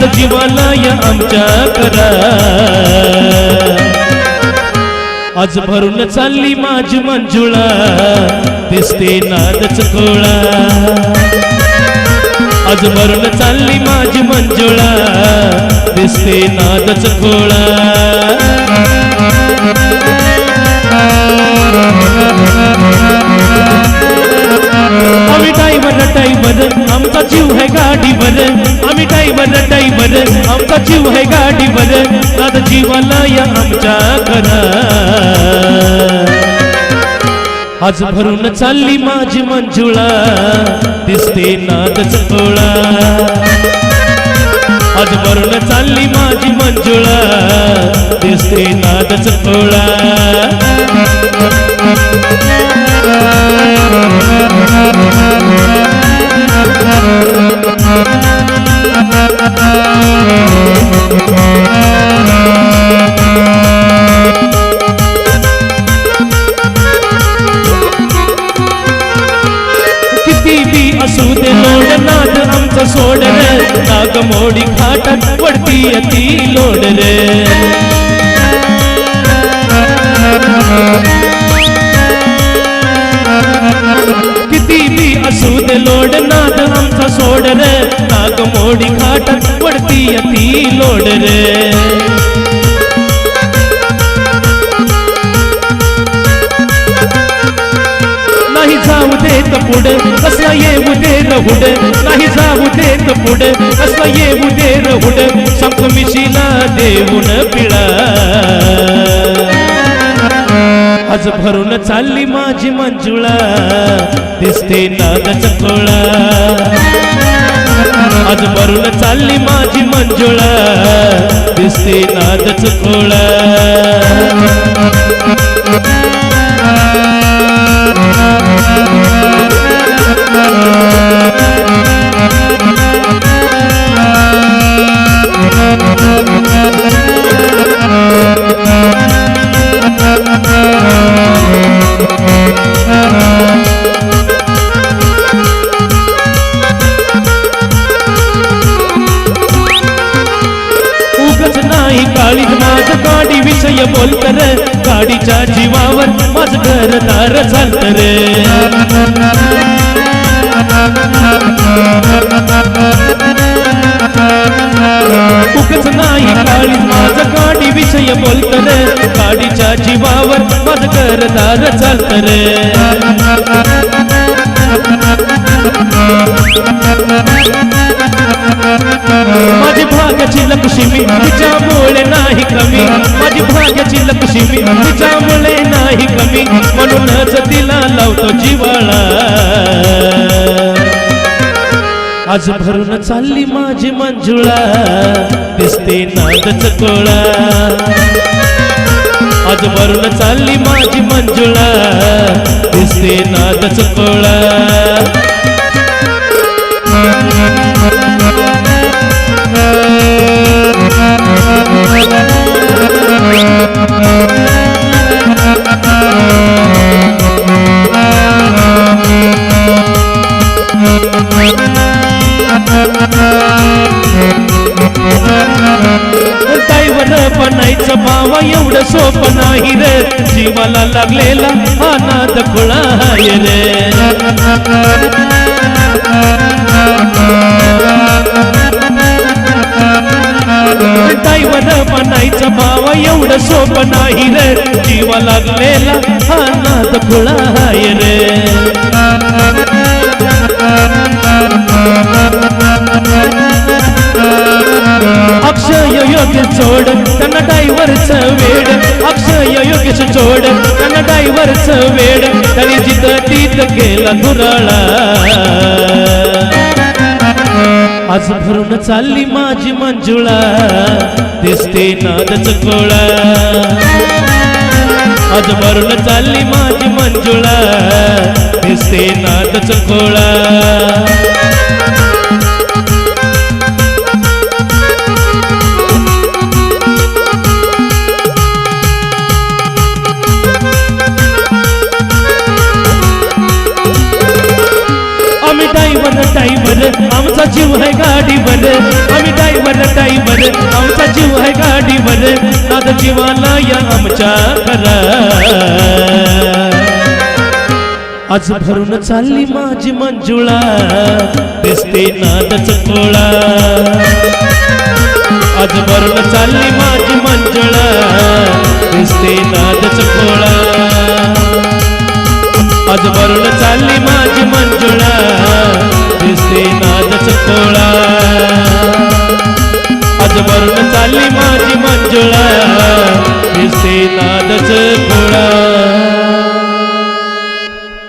नाद जीवाला या आमच्या करा आज भरून चालली माझी मंजुळा दिसते नादच कोळा आज भरून चालली माझी मंजुळा दिसते नादच कोळा ड्रायव्हर आमचा जीव आहे गाडीवर. दादा जीवाला या आमच्या घरा आज भरून चालली माझी मंजुळा. दिसते नादच कोळा आज भरून चालली माझी मंजुळा. दिसते नादच कोळा मोडी खाटात पडती ती लोड रे. किती मी असू दे लोड नाद आमचा सोड रे. नाग मोडी खाटात पडती ती लोड रे. देत पुढे. कसला येऊ दे रहुड. नाही जाऊ देत पुढे. कसला येऊ दे रहुड. संकमिशीला देऊन पिळा. आज भरून चालली माझी मंजुळा. दिसते नाद चकोळा आज भरून चालली माझी मंजुळा. दिसते नाद चकोळा गाडी विषय बोलत रे गाडीच्या जीवावर माझ घर घरदार चालत रे. उगच नाही काळी माझ गाडी विषय बोलत रे गाडीच्या जीवावर माझ घर घरदार चालत रे. माझी भागाची लक्ष्मी नाही कमी. माझी भाग्याची लक्ष्मी तिच्यामुळे नाही कमी. म्हणूनच तिला लावतो जिवाळा. आज भरून चालली माझी मंजुळा. दिसते नादच कोळा. आज भरून चालली माझी मंजुळा. दिसते नादच कोळा. बनायचं एवढं सोपं नाही रे. जीवाला लागलेला हा खुळा आहे रे. ड्रायव्हर म्हणायचं भावा एवढं सोप नाही रे. जीवा लागलेला हा खुळा आहे रे. त्यांना ड्रायव्हरचं वेड अक्षय योगेश जोड. त्यांना ड्रायव्हरचं वेड त्यांनी जिथं तीत केला दुराळा आज भरून चालली माझी मंजुळा दिसते नादच कोळा आज भरून चालली माझी मंजुळा दिसते नादच कोळा आमचा जीव आहे गाडीवर. दादा जीवाला या आमच्या करा आज भरून चालली माझी मंजुळा. दिसते नादच कोळा. आज भरून चालली माझी मंजुळा. दिसते नादच कोळा. आज भरून चालली माझी मंजुळा. दिसते नादच कोळा.